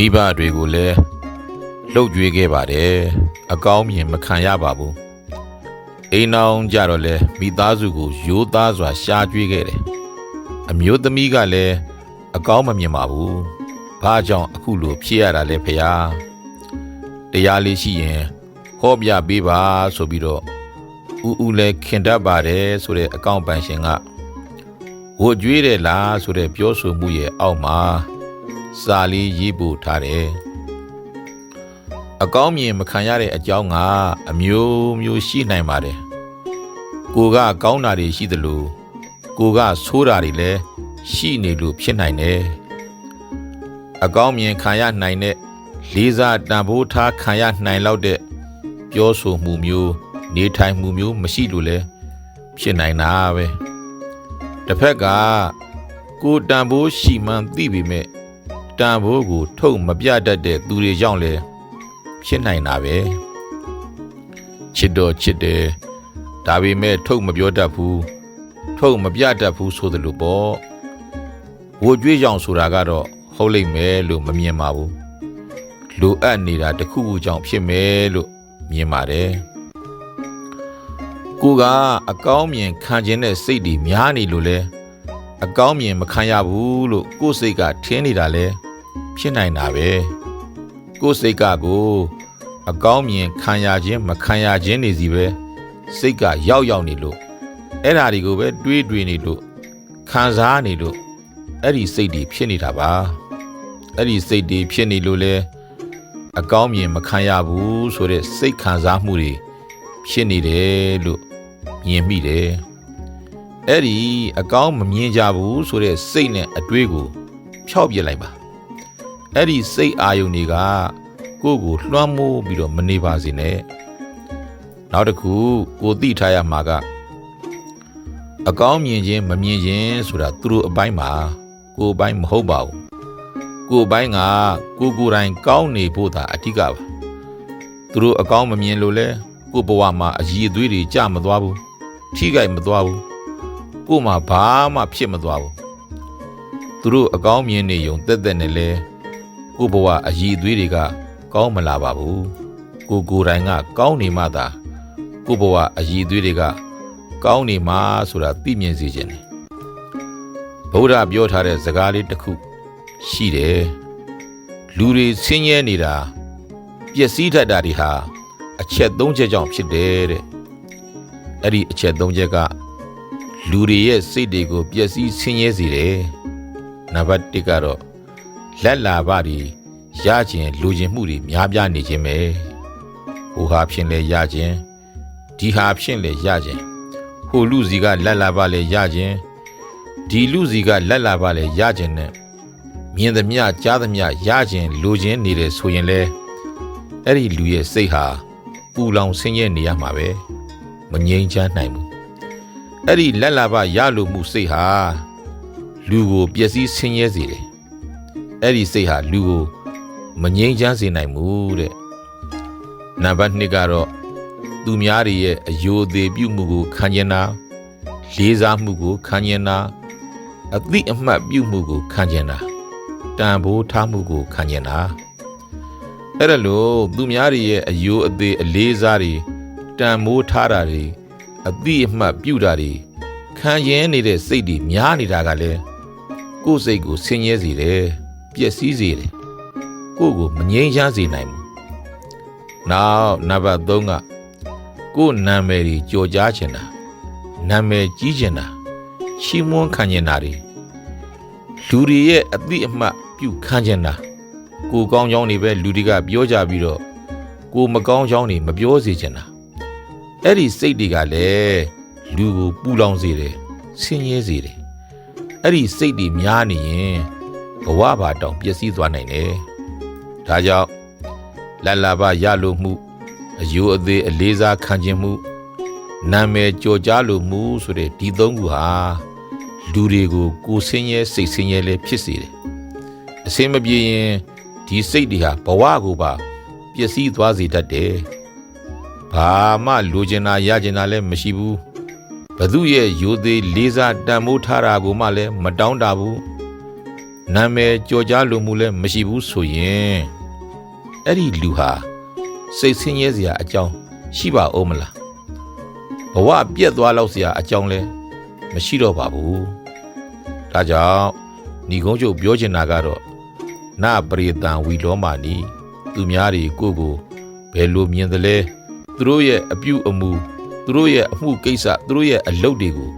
မိဘတွေကိုလည်းလှုပ်ကြွေးခဲ့ပါတယ်အကောင်းမြင်မခံရပါဘူးအိမ်အောင်ကြတော့လဲမိသားစုကိုရိုးသားစွာရှားကြွေးခဲ့တယ်အမျိုးသမီးကလည်းအကောင်းမမြင်ပါဘူးဘာကြောင့်အခုလိုဖြစ်ရတာလဲဖရာတရားလေးရှိရင်ဟောပြပေးပါဆိုပြီးတော့ဦးဦးလည်းခင်တတ်ပါတယ်ဆိုတဲ့အကောင့်ပန်ရှင်ကဝတ်ကြွေးတယ်လားဆိုတဲ့ပြောဆိုမှုရဲ့အောက်မှာ စာလေးရေးပို့ထားတယ်အကောင်းမြင်မခံရတဲ့အကြောင်းကအမျိုးမျိုးရှိနိုင်ပါတယ်ကိုကကောင်းတာတွေရှိသလိုကိုကဆိုးတာတွေလည်းရှိနေလို့ဖြစ်နိုင်တယ်အကောင်းမြင်ခံရနိုင်တဲ့လေးစားတန်ဖိုးထားခံရနိုင်လောက်တဲ့ပြောဆိုမှုမျိုးနေထိုင်မှုမျိုးမရှိလို့လည်းဖြစ်နိုင်တာပဲတစ်ဖက်ကကိုတန်ဖိုးရှိမှန်းသိပေမဲ့ တန်ဖိုးကို ထုတ်မပြတတ်တဲ့သူတွေကြောင့်လည်းဖြစ်နိုင်တာပဲချစ်တော့ချစ်တယ်ဒါပေမဲ့ထုတ်မပြောတတ်ဘူးထုတ်မပြတတ်ဘူးဆိုသလိုပေါ့ဝိုကြွေးကြောင်ဆိုတာကတော့ဟုတ်လိမ့်မယ်လို့မမြင်ပါဘူးလိုအပ်နေတာတစ်ခုခုကြောင့်ဖြစ်မယ်လို့မြင်ပါတယ်ကိုကအကောင်းမြင်ခံခြင်းတဲ့စိတ်တွေများနေလို့လဲအကောင်းမြင်မခံရဘူးလို့ကိုယ်စိတ်ကထင်းနေတာလဲ ဖြစ်နိုင်တာပဲကိုယ်စိတ်ကကိုအကောင်းမြင်ခံရခြင်းမခံရခြင်းနေစီပဲစိတ်ကရောက်ရောက်နေလို့အဲ့ဓာတွေကိုပဲတွေးတွေးနေလို့ခံစားနေလို့အဲ့ဒီစိတ်တွေဖြစ်နေတာပါအဲ့ဒီစိတ်တွေဖြစ်နေလို့လဲအကောင်းမြင်မခံရဘူးဆိုတဲ့စိတ်ခံစားမှုတွေဖြစ်နေတယ်လို့မြင်မိတယ်အဲ့ဒီအကောင်းမမြင်ကြဘူးဆိုတဲ့စိတ်နဲ့အတွေးကိုဖျောက်ပြစ်လိုက်ပါ အဲ့ဒီစိတ်အာယုန်တွေကကိုယ့်ကိုလွှမ်းမိုးပြီးတော့မနေပါစေနဲ့နောက်တစ်ခုကိုသိထားရမှာကအကောင်းမြင်ခြင်းမမြင်ခြင်းဆိုတာသူတို့အပိုင်းမှာကိုယ်ပိုင်းမဟုတ်ပါဘူးကိုယ်ပိုင်းကကိုကိုယ်တိုင်ကောင်းနေဖို့သာအဓိကပါသူတို့အကောင်းမမြင်လို့လဲကိုယ်ဘဝမှာအည်အသွေးတွေကြမသွားဘူးထိခိုက်မသွားဘူးကိုယ်မှာဘာမှဖြစ်မသွားဘူးသူတို့အကောင်းမြင်နေုံတက်တက်နဲ့လဲ ကိုယ်ဘဝအည်အသွေးတွေက ကောင်းမလာပါဘူးကိုကိုယ်တိုင်က ကောင်းနေမှသာကိုယ့်ဘဝအည်အသွေးတွေက ကောင်းနေမှဆိုတာသိမြင်စေခြင်းတယ်ဗုဒ္ဓပြောထားတဲ့စကားလေးတစ်ခုရှိတယ်လူတွေဆင်းရဲနေတာပျက်စီးတတ်တာတွေဟာအချက်၃ချက်ကြောင့်ဖြစ်တယ်တဲ့အဲ့ဒီအချက်၃ချက်ကလူတွေရဲ့စိတ်တွေကိုပျက်စီးဆင်းရဲစေတယ်နံပါတ်၁ကတော့ လက်လာပါတွေရခြင်းလူခြင်းမှုတွေများပြားနေခြင်းပဲဟိုဟာဖြင့်လဲရခြင်းဒီဟာဖြင့်လဲရခြင်းဟိုလူစီကလက်လာပါလဲရခြင်းဒီလူစီကလက်လာပါလဲရခြင်းနဲ့မြင်သမျှကြားသမျှရခြင်းလူခြင်းနေတယ်ဆိုရင်လဲအဲ့ဒီလူရဲ့စိတ်ဟာပူလောင်ဆင်းရဲနေရမှာပဲမငြိမ်းချမ်းနိုင်ဘူးအဲ့ဒီလက်လာပါရလို့မှုစိတ်ဟာလူကိုပျက်စီးဆင်းရဲစေတယ် အဲ့ဒီစိတ်ဟာလူကိုမငြိမ်းချမ်းစေနိုင်ဘူးတဲ့နံပါတ်2ကတော့သူများတွေရဲ့အယိုသေးပြုမှုကိုခံကျင်တာလေးစားမှုကိုခံကျင်တာအသိအမှတ်ပြုမှုကိုခံကျင်တာတန်ဖိုးထားမှုကိုခံကျင်တာအဲ့ဒါလို့သူများတွေရဲ့အယိုအသေးအလေးစားတွေတန်မိုးထားတာတွေအသိအမှတ်ပြုတာတွေခံကျင်နေတဲ့စိတ်တွေများနေတာကလည်းကိုယ်စိတ်ကိုဆင်းရဲစေတယ် ပျက်စီးစေတယ်ကိုယ့်ကိုမငြိမ်းချမ်းစေနိုင်ဘူးနောက်နံပါတ်3ကကိုယ်နာမည်ကြီးကြော်ကြားချင်တာနာမည်ကြီးချင်တာချီးမွမ်းခံချင်တာတွေလူတွေရဲ့အသည့်အမှတ်ပြုခံချင်တာကိုကောင်းကြောင်းတွေပဲလူတွေကပြောကြပြီးတော့ကိုမကောင်းကြောင်းတွေမပြောစေချင်တာအဲ့ဒီစိတ်တွေကလည်းလူကိုပူလောင်စေတယ်ဆင်းရဲစေတယ်အဲ့ဒီစိတ်တွေများနေရင် ဘဝပါတောင်ပျက်စီးသွားနိုင်တယ်ဒါကြောင့်လလဘရလို့မှုအယိုးအသေးအလေးစားခံခြင်းမှုနာမည်ကြော်ကြားလိုမှုဆိုတဲ့ဒီသုံးခုဟာလူတွေကိုကိုယ်ဆင်းရဲစိတ်ဆင်းရဲလည်းဖြစ်စေတယ်။အစင်းမပြေရင်ဒီစိတ်တွေဟာဘဝကိုပါပျက်စီးသွားစေတတ်တယ်။ဘာမှလိုချင်တာရချင်တာလည်းမရှိဘူး။ဘသူရဲ့ယိုသေးလေးစားတန်မိုးထားတာကိုမှလည်းမတောင်းတဘူး နာမည်ကြော်ကြားလိုမှုလည်းမရှိဘူးဆိုရင်အဲ့ဒီလူဟာစိတ်ဆင်းရဲစရာအကြောင်းရှိပါဦးမလားဘဝပြက်သွားလောက်စရာအကြောင်းလည်းမရှိတော့ပါဘူးဒါကြောင့်ညီကုန်းချုပ်ပြောချင်တာကတော့နာပရိတံဝီလောမာနီသူများတွေကိုယ့်ကိုဘယ်လိုမြင်သလဲသူတို့ရဲ့အပြုအမူသူတို့ရဲ့အမှုကိစ္စသူတို့ရဲ့အလုပ်တွေကို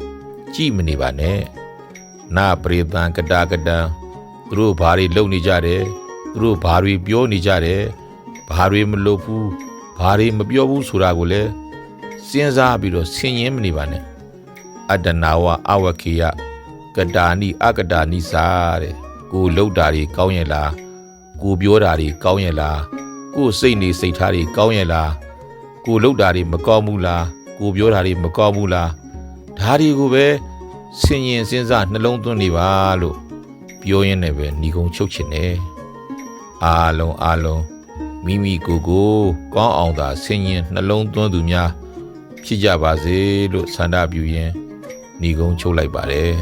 ကြည့်မနေပါနဲ့နာပရိတံကတာကတံ သူတို့ဘာတွေလုပ်နေကြတယ်သူတို့ဘာတွေပြောနေကြတယ်ဘာတွေမလုပ်ဘူးဘာတွေမပြောဘူးဆိုတာကိုလည်းစဉ်းစားပြီးတော့ဆင်ញင်းမနေပါနဲ့အတ္တနာဝအဝခေယကတာနိအကတာနိစာတဲ့ကိုလှုပ်တာတွေကောင်းရဲ့လားကိုပြောတာတွေကောင်းရဲ့လားကိုစိတ်နေစိတ်ထားတွေကောင်းရဲ့လားကိုလှုပ်တာတွေမကောင်းဘူးလားကိုပြောတာတွေမကောင်းဘူးလားဒါတွေကိုပဲဆင်ញင်စဉ်းစားနှလုံးသွင်းနေပါလို့ ပြောရင်းနဲ့ပဲညီကုံချုပ်ချင်တယ်အားလုံးအားလုံးမိမိကိုယ်ကိုကောင်းအောင်သာဆင်ញင်နှလုံးသွင်းသူများဖြစ်ကြပါစေလို့ဆန္ဒပြုရင်းညီကုံချုပ်လိုက်ပါတယ်